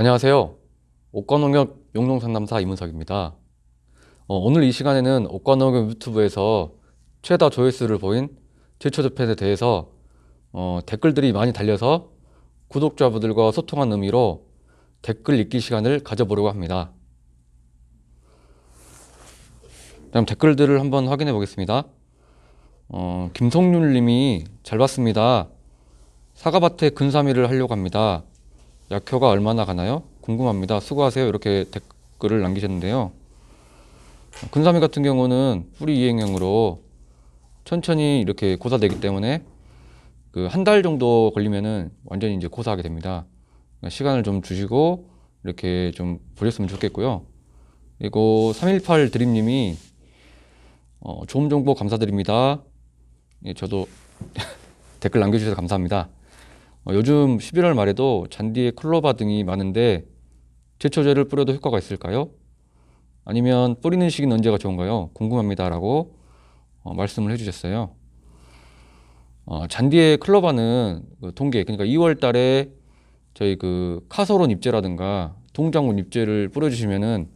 안녕하세요. 옥관농협 용농상담사 이문석입니다. 어, 오늘 이 시간에는 옥관농협 유튜브에서 최다 조회수를 보인 제초 접편에 대해서 어, 댓글들이 많이 달려서 구독자분들과 소통한 의미로 댓글 읽기 시간을 가져보려고 합니다. 그럼 댓글들을 한번 확인해 보겠습니다. 어, 김성률 님이 잘 봤습니다. 사과밭에 근사미를 하려고 합니다. 약효가 얼마나 가나요? 궁금합니다. 수고하세요. 이렇게 댓글을 남기셨는데요. 근사미 같은 경우는 뿌리 이행형으로 천천히 이렇게 고사되기 때문에 그 한 달 정도 걸리면은 완전히 이제 고사하게 됩니다. 그러니까 시간을 좀 주시고 이렇게 좀 보셨으면 좋겠고요. 그리고 318 드림님이 어, 좋은 정보 감사드립니다. 예, 저도 댓글 남겨주셔서 감사합니다. 어, 요즘 11월 말에도 잔디에 클로바 등이 많은데 제초제를 뿌려도 효과가 있을까요? 아니면 뿌리는 시기는 언제가 좋은가요? 궁금합니다 라고 어, 말씀을 해주셨어요. 어, 잔디에 클로바는 그 동계 그러니까 2월 달에 저희 그 카소론 잎제라든가 동장군 잎제를 뿌려주시면은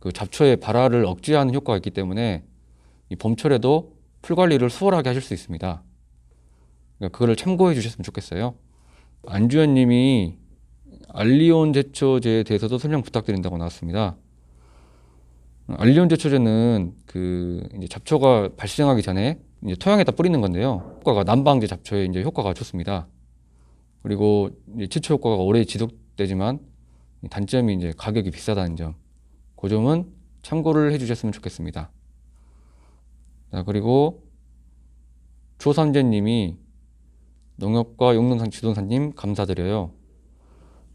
그 잡초의 발화를 억제하는 효과가 있기 때문에 이 봄철에도 풀 관리를 수월하게 하실 수 있습니다. 그러니까 그거를 참고해 주셨으면 좋겠어요. 안주현 님이 알리온 제초제에 대해서도 설명 부탁드린다고 나왔습니다. 알리온 제초제는 그 이제 잡초가 발생하기 전에 이제 토양에다 뿌리는 건데요. 효과가 난방제 잡초에 이제 효과가 좋습니다. 그리고 이제 제초 효과가 오래 지속되지만 단점이 이제 가격이 비싸다는 점. 그 점은 참고를 해주셨으면 좋겠습니다. 자 그리고 조삼재님이 농협과 용농상 지도사님 감사드려요.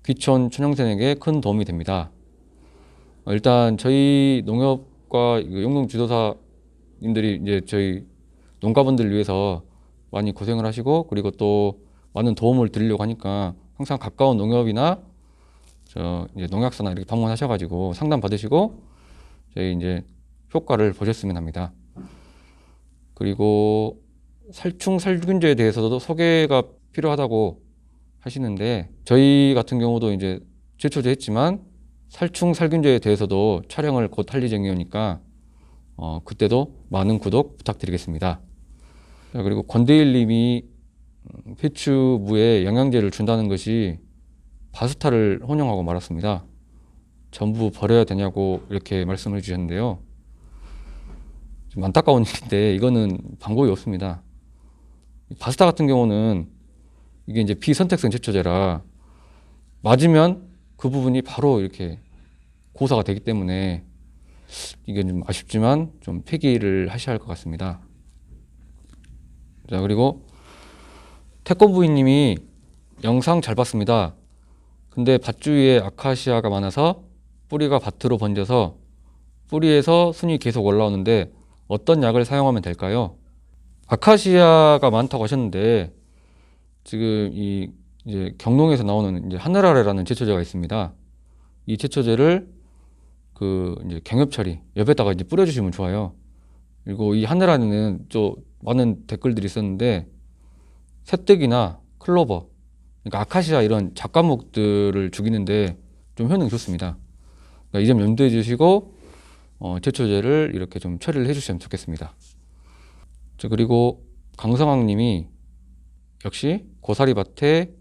귀촌 천영생에게 큰 도움이 됩니다. 어, 일단 저희 농협과 그 용농 지도사님들이 이제 저희 농가분들을 위해서 많이 고생을 하시고 그리고 또 많은 도움을 드리려고 하니까 항상 가까운 농협이나 저 이제 농약사나 이렇게 방문하셔가지고 상담 받으시고 저희 이제 효과를 보셨으면 합니다. 그리고 살충 살균제에 대해서도 소개가 필요하다고 하시는데 저희 같은 경우도 이제 제초제 했지만 살충 살균제에 대해서도 촬영을 곧 할 예정이니까 어, 그때도 많은 구독 부탁드리겠습니다. 자, 그리고 권대일님이 음, 배추무에 영양제를 준다는 것이 바스타를 혼용하고 말았습니다. 전부 버려야 되냐고 이렇게 말씀을 주셨는데요. 좀 안타까운 일인데 이거는 방법이 없습니다. 바스타 같은 경우는 이게 이제 비선택성 제초제라 맞으면 그 부분이 바로 이렇게 고사가 되기 때문에 이게 좀 아쉽지만 좀 폐기를 하셔야 할 것 같습니다. 자 그리고 태권 부인님이 영상 잘 봤습니다. 근데 밭 주위에 아카시아가 많아서 뿌리가 밭으로 번져서 뿌리에서 순이 계속 올라오는데 어떤 약을 사용하면 될까요? 아카시아가 많다고 하셨는데 지금 이 이제 경농에서 나오는 이제 하늘 아래라는 제초제가 있습니다. 이 제초제를 그 이제 경엽 처리 옆에다가 이제 뿌려주시면 좋아요. 그리고 이 하늘 아래는 또 많은 댓글들이 있었는데 새뜨기나 클로버, 그러니까 아카시아 이런 작과목들을 죽이는데 좀 효능이 좋습니다. 그러니까 이점 염두해 주시고 어, 제초제를 이렇게 좀 처리를 해주시면 좋겠습니다. 자, 그리고 강성학님이 역시 고사리밭에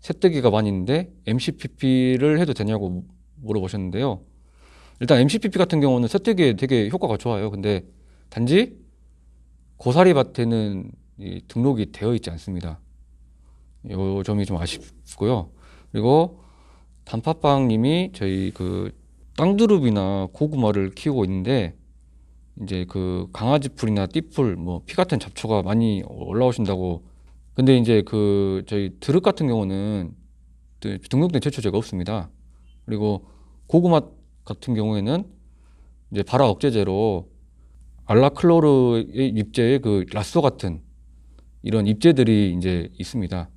새뜨기가 많이 있는데 MCPP를 해도 되냐고 물어보셨는데요. 일단 MCPP 같은 경우는 새뜨기에 되게 효과가 좋아요. 근데 단지 고사리밭에는 이 등록이 되어 있지 않습니다. 이 점이 좀 아쉽고요. 그리고 단팥빵님이 저희 그 땅두릅이나 고구마를 키우고 있는데 이제 그 강아지 풀이나 띠풀 뭐 피 같은 잡초가 많이 올라오신다고 근데 이제 그 저희 드릅 같은 경우는 그 등록된 제초제가 없습니다. 그리고 고구마 같은 경우에는 이제 발화 억제제로 알라클로르의 잎제의 그 라쏘 같은 이런 잎제들이 이제 있습니다.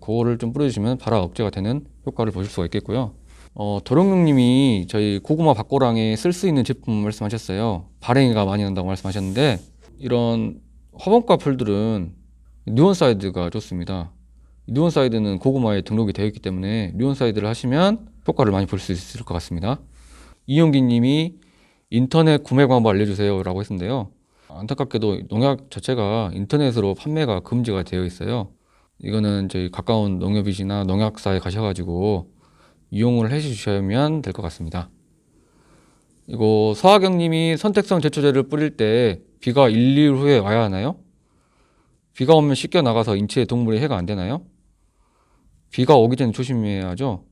그거를 좀 뿌려주시면 발화 억제가 되는 효과를 보실 수가 있겠고요. 어, 도롱뇽님이 저희 고구마 박고랑에 쓸 수 있는 제품 말씀하셨어요. 발행이가 많이 난다고 말씀하셨는데 이런 화분과 풀들은 뉴온사이드가 좋습니다. 뉴온사이드는 고구마에 등록이 되어 있기 때문에 뉴온사이드를 하시면 효과를 많이 볼 수 있을 것 같습니다. 이용기 님이 인터넷 구매 방법 알려주세요 라고 했는데요. 안타깝게도 농약 자체가 인터넷으로 판매가 금지가 되어 있어요. 이거는 저희 가까운 농협이시나 농약사에 가셔가지고 이용을 해주시면 될 것 같습니다. 이거 서하경 님이 선택성 제초제를 뿌릴 때 비가 1, 2일 후에 와야 하나요? 비가 오면 씻겨 나가서 인체에 동물에 해가 안 되나요? 비가 오기 전에 조심해야죠.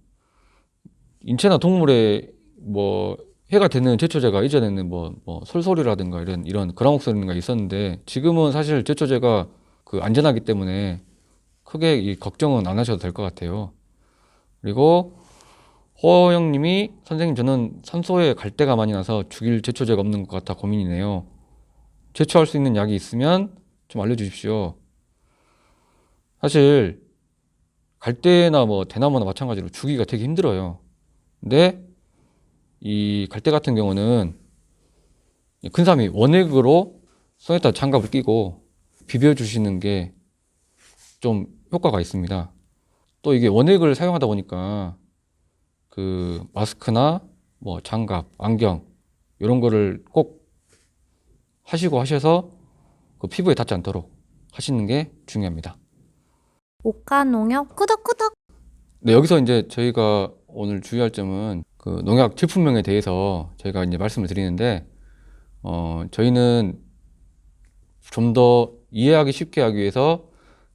인체나 동물에 뭐 해가 되는 제초제가 이전에는 뭐, 뭐 솔솔이라든가 이런 이런 그라목솔인가 있었는데 지금은 사실 제초제가 그 안전하기 때문에 크게 이 걱정은 안 하셔도 될 것 같아요. 그리고 허영님이 선생님 저는 산소에 갈대가 많이 나서 죽일 제초제가 없는 것 같아 고민이네요. 제초할 수 있는 약이 있으면 좀 알려주십시오. 사실 갈대나 뭐 대나무나 마찬가지로 주기가 되게 힘들어요. 근데 이 갈대 같은 경우는 이 큰삼이 원액으로 손에다 장갑을 끼고 비벼주시는 게 좀 효과가 있습니다. 또 이게 원액을 사용하다 보니까 그 마스크나 뭐 장갑, 안경 이런 거를 꼭 하시고 하셔서 그 피부에 닿지 않도록 하시는 게 중요합니다. 오카농협 꾸덕꾸덕 네, 여기서 이제 저희가 오늘 주의할 점은 그 농약 제품명에 대해서 저희가 이제 말씀을 드리는데 어, 저희는 좀 더 이해하기 쉽게 하기 위해서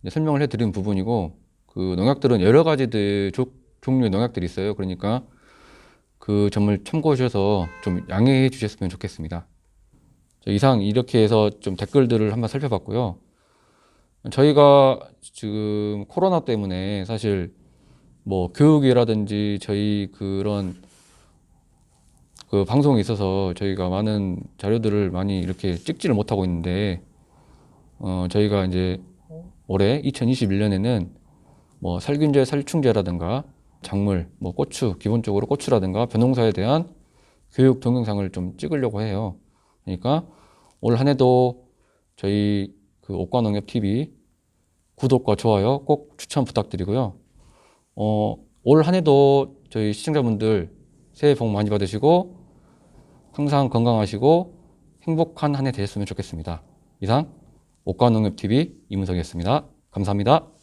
설명을 해드린 부분이고 그 농약들은 여러 가지들 조- 종류의 농약들이 있어요. 그러니까 그 점을 참고하셔서 좀 양해해 주셨으면 좋겠습니다. 자, 이상 이렇게 해서 좀 댓글들을 한번 살펴봤고요. 저희가 지금 코로나 때문에 사실 뭐 교육이라든지 저희 그런 그 방송에 있어서 저희가 많은 자료들을 많이 이렇게 찍지를 못하고 있는데 어 저희가 이제 올해 2021년에는 뭐 살균제, 살충제라든가 작물, 뭐 고추, 기본적으로 고추라든가 벼농사에 대한 교육 동영상을 좀 찍으려고 해요. 그러니까 올 한 해도 저희 그 옥과농협 TV 구독과 좋아요 꼭 추천 부탁드리고요. 어, 올 한 해도 저희 시청자분들 새해 복 많이 받으시고 항상 건강하시고 행복한 한 해 되셨으면 좋겠습니다. 이상 옥과농협 TV 이문석이었습니다. 감사합니다.